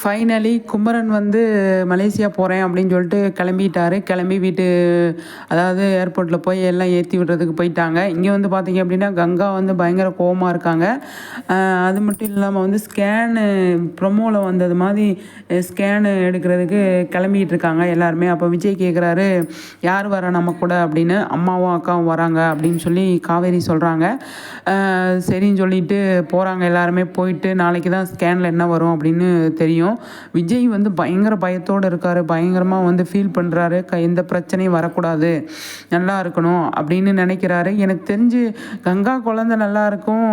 Finally Kumaran வந்து Malaysia போகிறேன் அப்படின்னு சொல்லிட்டு கிளம்பிட்டாரு. கிளம்பி வீட்டு அதாவது ஏர்போர்ட்டில் போய் எல்லாம் ஏற்றி விடுறதுக்கு போயிட்டாங்க. இங்கே வந்து பார்த்தீங்க அப்படின்னா கங்கா வந்து பயங்கர கோவமாக இருக்காங்க. அது மட்டும் இல்லாமல் வந்து ஸ்கேனு ப்ரொமோவில் வந்தது மாதிரி ஸ்கேனு எடுக்கிறதுக்கு கிளம்பிகிட்டு இருக்காங்க எல்லாருமே. அப்போ விஜய் கேட்குறாரு யார் வர நம்ம கூட? அப்படின்னு. அம்மாவும் அக்காவும் வராங்க அப்படின்னு சொல்லி காவேரி சொல்கிறாங்க சரின்னு சொல்லிட்டு போகிறாங்க எல்லாருமே. போயிட்டு நாளைக்கு தான் ஸ்கேனில் என்ன வரும் அப்படின்னு தெரியும். விஜய் வந்து பயங்கர பயத்தோடு இருக்கார். பயங்கரமாக வந்து ஃபீல் பண்ணுறாரு க எந்த பிரச்சனையும் வரக்கூடாது. நல்லா இருக்கணும் அப்படின்னு நினைக்கிறாரு. எனக்கு தெரிஞ்சு கங்கா குழந்தை நல்லா இருக்கும்.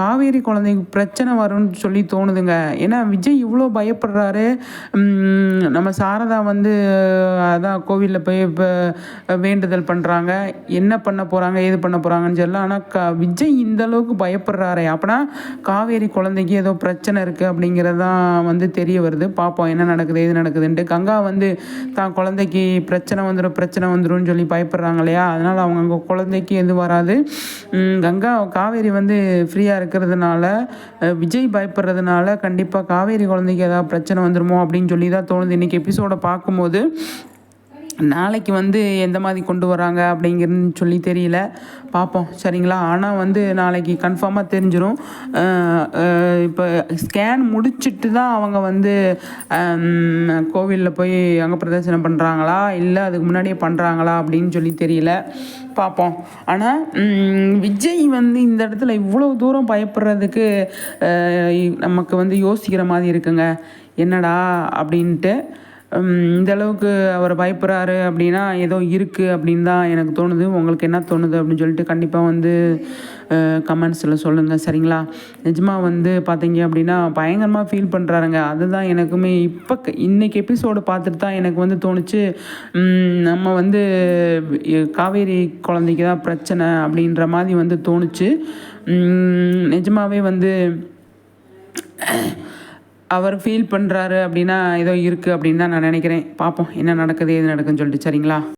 காவேரி குழந்தைக்கு பிரச்சனை வரும்னு சொல்லி தோணுதுங்க. ஏன்னா விஜய் இவ்வளோ பயப்படுறாரு. நம்ம சாரதா வந்து அதான் கோவிலில் போய் இப்போ வேண்டுதல் பண்ணுறாங்க என்ன பண்ண போகிறாங்க ஏது பண்ண போகிறாங்கன்னு சொல்லலாம் ஆனால் க விஜய் இந்த அளவுக்கு பயப்படுறாரு. அப்படின்னா காவேரி குழந்தைக்கு ஏதோ பிரச்சனை இருக்குது அப்படிங்கிறது தான் வந்து தெரிய வருது. பார்ப்போம் என்ன நடக்குது எது நடக்குதுன்ட்டு. கங்கா வந்து தான் குழந்தைக்கு பிரச்சனை வந்துடும் பிரச்சனை வந்துடும்னு சொல்லி பயப்படுறாங்க இல்லையா? அதனால் அவங்க அங்கே குழந்தைக்கு எதுவும் வராது. கங்கா காவேரி வந்து ஃப்ரீயாக இருக்கிறதுனால விஜய் பயப்படுறதுனால கண்டிப்பாக காவேரி குழந்தைக்கு ஏதாவது பிரச்சனை வந்துடுமோ அப்படின்னு சொல்லி தான் தோணுது. இன்றைக்கி எபிசோடை பார்க்கும்போது நாளைக்கு வந்து எந்த மாதிரி கொண்டு வராங்க அப்படிங்கிறது சொல்லி தெரியல. பார்ப்போம் சரிங்களா? ஆனால் வந்து நாளைக்கு கன்ஃபார்மாக தெரிஞ்சிடும் இப்போ ஸ்கேன் முடிச்சுட்டு தான் அவங்க வந்து கோவிலில் போய் அங்கே பிரதர்சனம் பண்ணுறாங்களா இல்லை அதுக்கு முன்னாடியே பண்ணுறாங்களா அப்படின்னு சொல்லி தெரியல. பார்ப்போம் ஆனால் விஜய் வந்து இந்த இடத்துல இவ்வளோ தூரம் பயப்படுறதுக்கு நமக்கு வந்து யோசிக்கிற மாதிரி இருக்குங்க. என்னடா? அப்படின்ட்டு இந்த அளவுக்கு அவர் பயப்படுறாரு அப்படின்னா ஏதோ இருக்குது அப்படின்னு தான் எனக்கு தோணுது. உங்களுக்கு என்ன தோணுது அப்படின்னு சொல்லிட்டு கண்டிப்பாக வந்து கமெண்ட்ஸில் சொல்லுங்கள் சரிங்களா? நிஜமாக வந்து பார்த்தீங்க அப்படின்னா பயங்கரமாக ஃபீல் பண்ணுறாருங்க அதுதான் எனக்குமே இப்போ இன்றைக்கி எபிசோடு பார்த்துட்டு தான் எனக்கு வந்து தோணுச்சு. நம்ம வந்து காவேரி குழந்தைக்கு தான் பிரச்சனை அப்படின்ற மாதிரி வந்து தோணுச்சு. நிஜமாகவே நிஜமாவே வந்து அவர் ஃபீல் பண்ணுறாரு அப்படின்னா ஏதோ இருக்குது அப்படின்னு தான் நான் நினைக்கிறேன். பார்ப்போம் என்ன நடக்குது ஏது நடக்குதுன்னு சொல்லிட்டு சரிங்களா?